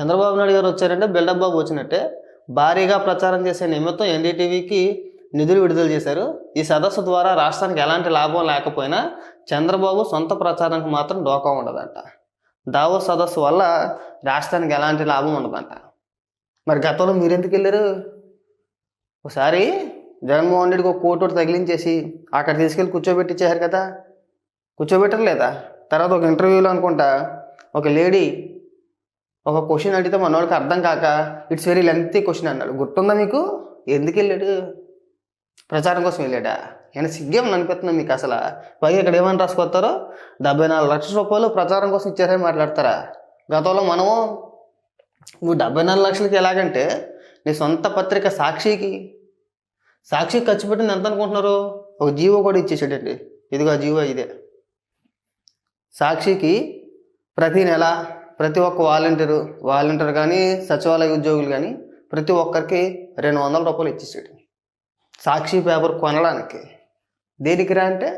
చంద్రబాబు నాయుడు గారు వచ్చారంటే బిల్డప్ బాబు వచ్చినట్టే. భారీగా ప్రచారం చేసే నిమిత్తం ఎన్డీటీవీకి నిధులు విడుదల చేశారు. ఈ సదస్సు ద్వారా రాష్ట్రానికి ఎలాంటి లాభం లేకపోయినా చంద్రబాబు సొంత ప్రచారానికి మాత్రం డోకా ఉండదంట. దావో సదస్సు వల్ల రాష్ట్రానికి ఎలాంటి లాభం ఉండదంట. మరి గతంలో మీరెందుకు వెళ్ళారు ఒకసారి జగన్మోహన్ రెడ్డికి ఒక కోటు ఒకటి తగిలించేసి అక్కడ తీసుకెళ్ళి కూర్చోబెట్టించారు కదా. కూర్చోబెట్టరు లేదా తర్వాత ఒక ఇంటర్వ్యూలో అనుకుంటా ఒక లేడీ ఒక క్వశ్చన్ అడిగితే మనోడికి అర్థం కాక ఇట్స్ వెరీ లెంతీ క్వశ్చన్ అన్నాడు. గుర్తుందా మీకు ఎందుకు వెళ్ళాడు? ప్రచారం కోసం వెళ్ళాడా? ఆయన సిగ్గేం అనిపిస్తుంది మీకు అసలు? పైగా ఇక్కడ ఏమని రాసుకొస్తారో డెబ్బై నాలుగు లక్షల రూపాయలు ప్రచారం కోసం ఇచ్చారని మాట్లాడతారా? గతంలో మనము నువ్వు డెబ్బై నాలుగు లక్షలకి ఎలాగంటే నీ సొంత పత్రిక సాక్షికి సాక్షి ఖర్చు పెట్టింది ఎంత అనుకుంటున్నారు? ఒక జీవో కూడా ఇచ్చేసాడండి. ఇదిగో ఆ జీవో ఇదే. సాక్షికి ప్రతి నెల ప్రతి ఒక్క వాలంటీరు వాలంటీర్ కానీ సచివాలయ ఉద్యోగులు కానీ ప్రతి ఒక్కరికి రెండు వందల రూపాయలు ఇచ్చేసాడు సాక్షి పేపర్ కొనడానికి. దేనికి రా అంటే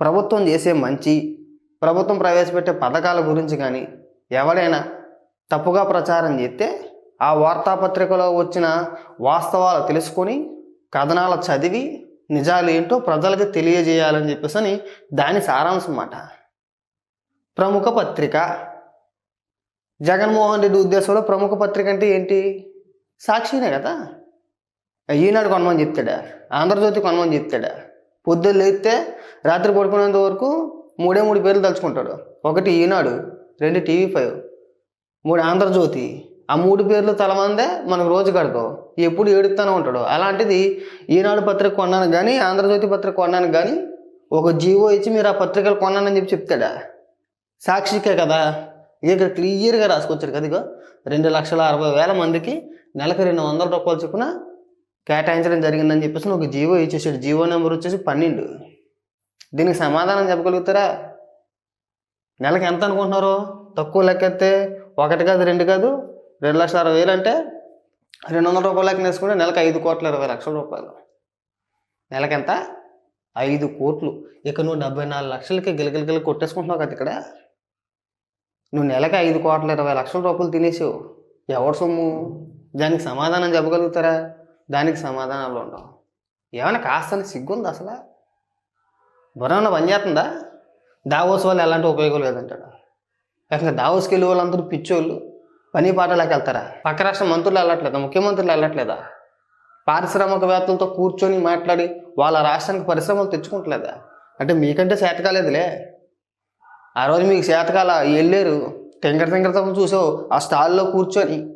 ప్రభుత్వం చేసే మంచి ప్రభుత్వం ప్రవేశపెట్టే పథకాల గురించి కానీ ఎవడైనా తప్పుగా ప్రచారం చేస్తే ఆ వార్తాపత్రికలో వచ్చిన వాస్తవాలు తెలుసుకొని కథనాలు చదివి నిజాలు ఏంటో ప్రజలకు తెలియజేయాలని చెప్పేసి అని దాని సారాంశం అన్నమాట. ప్రముఖ పత్రిక జగన్మోహన్ రెడ్డి ఉద్దేశంలో ప్రముఖ పత్రిక అంటే ఏంటి? సాక్షినే కదా. ఈనాడు కొనమని చెప్తాడా? ఆంధ్రజ్యోతి కొనమని చెప్తాడా? పొద్దున్న లేస్తే రాత్రి పడుకునేంత వరకు మూడే మూడు పేర్లు తలుచుకుంటాడు. ఒకటి ఈనాడు రెండు టీవీ ఫైవ్ మూడు ఆంధ్రజ్యోతి. ఆ మూడు పేర్లు తలమందే మనకు రోజు గడపవు. ఎప్పుడు ఏడుస్తూనే ఉంటాడు. అలాంటిది ఈనాడు పత్రిక కొన్నాను కానీ ఆంధ్రజ్యోతి పత్రిక కొన్నాను కానీ ఒక జీవో ఇచ్చి మీరు ఆ పత్రికలు కొన్నానని చెప్పి చెప్తాడా? సాక్షికే కదా. ఇది ఇక్కడ క్లియర్గా రాసుకొచ్చారు కదా ఇగో. రెండు లక్షల అరవై వేల మందికి నెలకు రెండు వందల రూపాయలు చొప్పున కేటాయించడం జరిగిందని చెప్పేసి ఒక జీవో ఇచ్చేసాడు. జీవో నెంబర్ వచ్చేసి పన్నెండు. దీనికి సమాధానం చెప్పగలుగుతారా? నెలకి ఎంత అనుకుంటున్నారు? తక్కువ లెక్కెత్తే ఒకటి కాదు రెండు కాదు రెండు లక్షల అరవై వేలు అంటే రెండు వందల రూపాయలు లెక్క వేసుకుంటే నెలకు ఐదు కోట్ల ఇరవై లక్షల రూపాయలు. నెలకి ఎంత ఐదు కోట్లు. ఇక నువ్వు డెబ్బై నాలుగు లక్షలకి గిలగిలగిలి కొట్టేసుకుంటున్నావు కదా ఇక్కడ. నువ్వు నెలకి ఐదు కోట్ల ఇరవై లక్షల రూపాయలు తినేసావు. ఎవరు సొమ్ము? దానికి సమాధానం చెప్పగలుగుతారా? దానికి సమాధానాలు ఉండవు. ఏమైనా కాస్త సిగ్గుంది అసలు? బుర్రన్న పని చేస్తుందా? దావోస్ వాళ్ళు ఎలాంటి ఉపయోగం లేదంటాడు. ఇంకా దావోస్కి వెళ్ళే వాళ్ళందరూ పిచ్చోళ్ళు పని పాటలకు వెళ్తారా? పక్క రాష్ట్ర మంత్రులు వెళ్ళట్లేదా? ముఖ్యమంత్రులు వెళ్ళట్లేదా? పారిశ్రామికవేత్తలతో కూర్చొని మాట్లాడి వాళ్ళ రాష్ట్రానికి పరిశ్రమలు తెచ్చుకుంటలేదా? అంటే మీకంటే చేతకాలేదులే ఆ రోజు మీకు చేతకాల వెళ్ళారు. టెంకర తప్ప చూసావు. ఆ స్టాల్లో కూర్చొని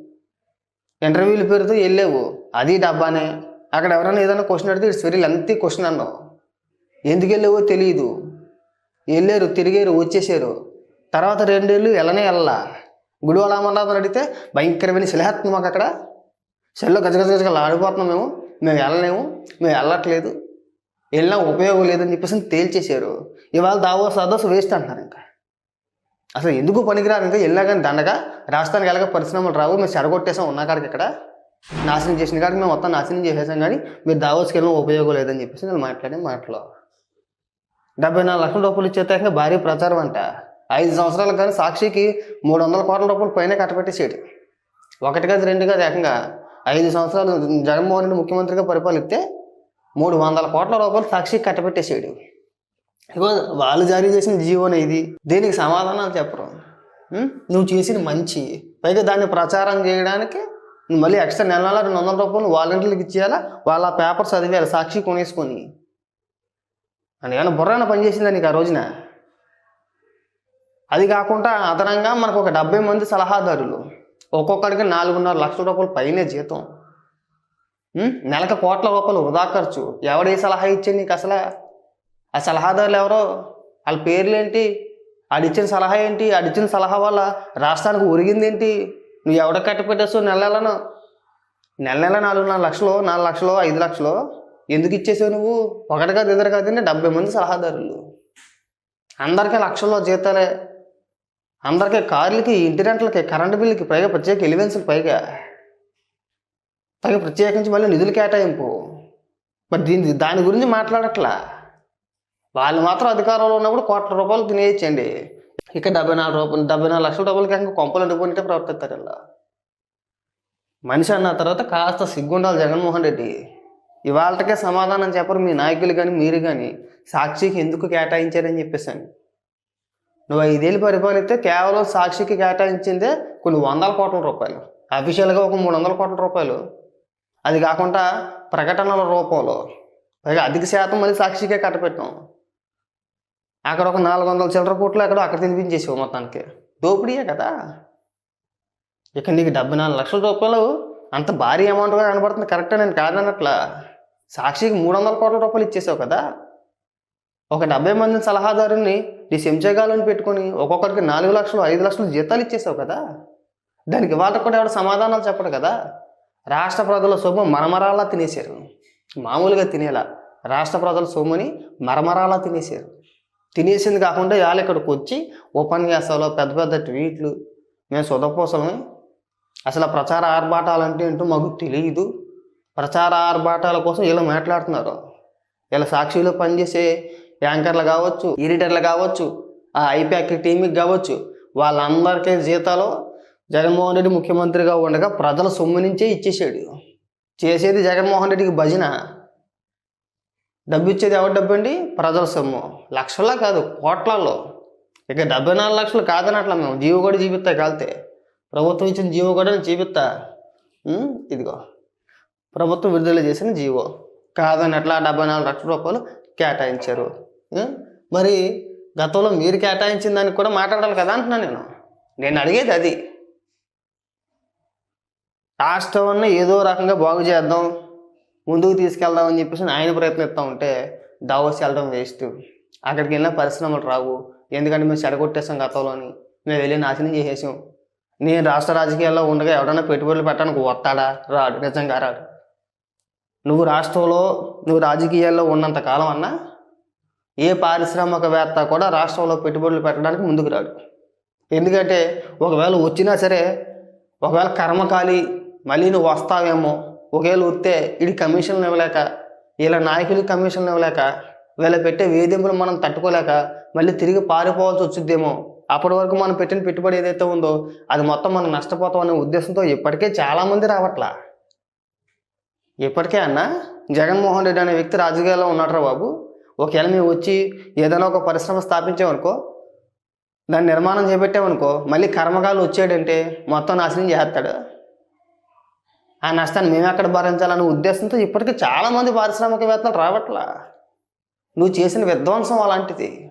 ఇంటర్వ్యూల పేరుతో వెళ్ళావు. అది డబ్బానే. అక్కడ ఎవరైనా ఏదైనా క్వశ్చన్ అడిగితే ఇట్స్ వెరీ లెంతీ క్వశ్చన్ అన్నావు. ఎందుకు వెళ్ళావో తెలియదు వెళ్ళారు తిరిగారు వచ్చేసారు. తర్వాత రెండేళ్ళు వెళ్ళనే వెళ్ళా గుడివాళ్ళ అమర్నాథ్ అడిగితే భయంకరమైన శిలహత్వం మాకు అక్కడ. సెల్లో గజ గజగల ఆడిపోతున్నాం మేము. మేము వెళ్ళలేము. మేము వెళ్ళట్లేదు. వెళ్ళినా ఉపయోగం లేదని చెప్పేసి తేల్చేశారు. ఇవాళ దావో సదస్సు వేస్ట్ అంటున్నారు ఇంకా. అసలు ఎందుకు పనికిరారు? ఇంకా వెళ్ళినా కానీ దండగా రాష్ట్రానికి వెళ్ళక పరిశ్రమలు రావు? మేము చెడగొట్టేసాం ఉన్న కాడికి ఇక్కడ. నాశనం చేసిన కాడికి మేము మొత్తం నాశనం చేసేసాం కానీ మీరు దావోస్కి వెళ్ళిన ఉపయోగం లేదని చెప్పేసి నేను మాట్లాడే మాటలో. డెబ్బై నాలుగు లక్షల రూపాయలు ఇచ్చేదాకా భారీ ప్రచారం అంట. ఐదు సంవత్సరాలు కానీ సాక్షికి మూడు వందల కోట్ల రూపాయలు పైన కట్టబెట్టేసాడు ఒకటి కాదు రెండు కాదు ఏకంగా ఐదు సంవత్సరాలు జగన్మోహన్ రెడ్డి ముఖ్యమంత్రిగా పరిపాలిస్తే మూడు వందల కోట్ల రూపాయలు సాక్షికి కట్టబెట్టేసాడు వాళ్ళు జారీ చేసిన జీవోనే ఇది. దీనికి సమాధానాలు చెప్పరు. నువ్వు చేసిన మంచి. పైగా దాన్ని ప్రచారం చేయడానికి నువ్వు మళ్ళీ ఎక్స్ట్రా నెల నెల రెండు వందల రూపాయలు వాలంటీర్లకు ఇచ్చేయాలా? వాళ్ళ పేపర్ చదివేయాలి సాక్షి కొనేసుకొని. అని ఏమైనా బుర్రైన పని చేసిందా నీకు ఆ రోజున? అది కాకుండా అదనంగా మనకు ఒక డెబ్బై మంది సలహాదారులు. ఒక్కొక్కడికి నాలుగున్నర లక్షల రూపాయలు పైనే జీతం. నెలకు కోట్ల రూపాయలు వృధా ఖర్చు. ఎవడే సలహా ఇచ్చే నీకు అసలు? ఆ సలహాదారులు ఎవరో? వాళ్ళ పేర్లేంటి? ఆడిచ్చిన సలహా ఏంటి? ఆడిచ్చిన సలహా వల్ల రాష్ట్రానికి ఒరిగిందేంటి? నువ్వు ఎవడ కట్టపెట్టేస్తావు నెల నెలను? నెల నెల నాలుగు నాలుగు లక్షలు నాలుగు లక్షలు ఐదు లక్షలు ఎందుకు ఇచ్చేసావు నువ్వు? ఒకటి కాదు ఇద్దరు కాదు డెబ్బై మంది సలహాదారులు. అందరికీ లక్షల్లో జీతాలే. అందరికీ కార్లకి ఇంటి రెంట్లకి కరెంటు బిల్లుకి పైగా ప్రత్యేక ఎలివెన్స్లు పైగా. పైగా ప్రత్యేకించి మళ్ళీ నిధులు కేటాయింపు. మరి దీని దాని గురించి మాట్లాడట్లా? వాళ్ళు మాత్రం అధికారంలో ఉన్నప్పుడు కోట్ల రూపాయలు తినేయచ్చండి. ఇక డెబ్బై నాలుగు రూపాయలు డెబ్బై నాలుగు లక్షల రూపాయలకి ఇంకా కొంపలు అంటుకుంటే ప్రవర్తిస్తారు ఇలా. మనిషి అన్న తర్వాత కాస్త సిగ్గుండాలి జగన్మోహన్ రెడ్డి. ఇవాళకే సమాధానం చెప్పరు మీ నాయకులు కానీ మీరు కానీ సాక్షికి ఎందుకు కేటాయించారని చెప్పేసాను. నువ్వు ఐదేళ్ళు పరిపాలిస్తే కేవలం సాక్షికి కేటాయించిందే కొన్ని వందల కోట్ల రూపాయలు. అఫీషియల్గా ఒక మూడు వందల కోట్ల రూపాయలు. అది కాకుండా ప్రకటనల రూపంలో. పైగా అధిక శాతం మళ్ళీ సాక్షికే కట్టపెట్టాం అక్కడ ఒక నాలుగు వందల చిల్లర కోట్లు అక్కడ అక్కడ తినిపించేసావు మొత్తానికి. దోపిడీయే కదా. ఇక నీకు డెబ్బై నాలుగు లక్షల రూపాయలు అంత భారీ అమౌంట్గా కనబడుతుంది. కరెక్టే నేను కాదన్నట్లా. సాక్షికి మూడు వందల కోట్ల రూపాయలు ఇచ్చేసావు కదా. ఒక డెబ్బై మంది సలహాదారుని నీ చెంచగాలని పెట్టుకొని ఒక్కొక్కరికి నాలుగు లక్షలు ఐదు లక్షలు జీతాలు ఇచ్చేసావు కదా. దానికి వాళ్ళకి కూడా ఎవరు సమాధానాలు చెప్పడు కదా. రాష్ట్ర ప్రజల సొమ్ము మరమరాలా తినేశారు. మామూలుగా తినేలా. రాష్ట్ర ప్రజల సొమ్ముని మరమరాలా తినేశారు. తినేసింది కాకుండా వాళ్ళు ఇక్కడికి వచ్చి ఉపన్యాసాలు పెద్ద పెద్ద ట్వీట్లు మేము సుధపోసలమే అసలు ఆ ప్రచార ఆర్భాటాలు అంటే ఏంటో మాకు తెలియదు ప్రచార ఆర్భాటాల కోసం వీళ్ళు మాట్లాడుతున్నారు. వీళ్ళ సాక్షిలో పనిచేసే యాంకర్లు కావచ్చు ఎడిటర్లు కావచ్చు ఆ ఐప్యాక్ టీమ్కి కావచ్చు వాళ్ళందరికీ జీతాలు జగన్మోహన్ రెడ్డి ముఖ్యమంత్రిగా ఉండగా ప్రజల సొమ్ము నుంచే ఇచ్చేసాడు చేసేది జగన్మోహన్ రెడ్డికి భజన. డబ్బు ఇచ్చేది ఎవరి డబ్బు అండి ప్రజల సొమ్ము. లక్షల్లో కాదు కోట్లలో ఇక డెబ్బై నాలుగు లక్షలు కాదనట్లా మేము. జీవో కూడా చూపిస్తా కాలితే. ప్రభుత్వం ఇచ్చిన జీవో కూడా నేను చూపిస్తా ఇదిగో. ప్రభుత్వం విడుదల చేసిన జీవో. కాదనట్లా డెబ్బై నాలుగు లక్షల రూపాయలు కేటాయించారు. మరి గతంలో మీరు కేటాయించిన దానికి కూడా మాట్లాడాలి కదా అంటున్నాను నేను. నేను అడిగేది అది. రాష్ట్రాన్ని ఏదో రకంగా బాగు చేద్దాం ముందుకు తీసుకెళ్దాం అని చెప్పేసి ఆయన ప్రయత్నిస్తూ ఉంటే దావోస్ వెళ్ళడం వేస్ట్. అక్కడికి వెళ్ళిన పరిశ్రమలు రావు. ఎందుకంటే మేము చెడగొట్టేసాం గతంలోని మేము వెళ్ళి నాశనం చేసేసాం. నేను రాష్ట్ర రాజకీయాల్లో ఉండగా ఎవడన్నా పెట్టుబడులు పెట్టడానికి వస్తాడా? రాడు. నిజంగా రాడు. నువ్వు రాష్ట్రంలో నువ్వు రాజకీయాల్లో ఉన్నంత కాలం అన్నా ఏ పారిశ్రామికవేత్త కూడా రాష్ట్రంలో పెట్టుబడులు పెట్టడానికి ముందుకు రాడు. ఎందుకంటే ఒకవేళ వచ్చినా సరే ఒకవేళ కర్మకాలి మళ్ళీ నువ్వు వస్తావేమో ఒకవేళ వస్తే ఇది కమిషన్లు ఇవ్వలేక ఇలా నాయకులకి కమిషన్లు ఇవ్వలేక వీళ్ళ పెట్టే వేధింపులు మనం తట్టుకోలేక మళ్ళీ తిరిగి పారిపోవాల్సి వచ్చిద్దేమో అప్పటి వరకు మనం పెట్టిన పెట్టుబడి ఏదైతే ఉందో అది మొత్తం మనం నష్టపోతాం అనే ఉద్దేశంతో ఇప్పటికే చాలామంది రావట్లా. ఇప్పటికే అన్న జగన్మోహన్ రెడ్డి అనే వ్యక్తి రాజకీయాల్లో ఉన్నాడు బాబు. ఒకవేళ మేము వచ్చి ఏదైనా ఒక పరిశ్రమ స్థాపించామనుకో దాన్ని నిర్మాణం చేపెట్టామనుకో మళ్ళీ కర్మకాలు వచ్చాడంటే మొత్తం నాశనం చేస్తాడు. ఆ నష్టాన్ని మేము ఎక్కడ భరించాలనే ఉద్దేశంతో ఇప్పటికీ చాలామంది పారిశ్రామికవేత్తలు రావట్లా. నువ్వు చేసిన విధ్వంసం అలాంటిది.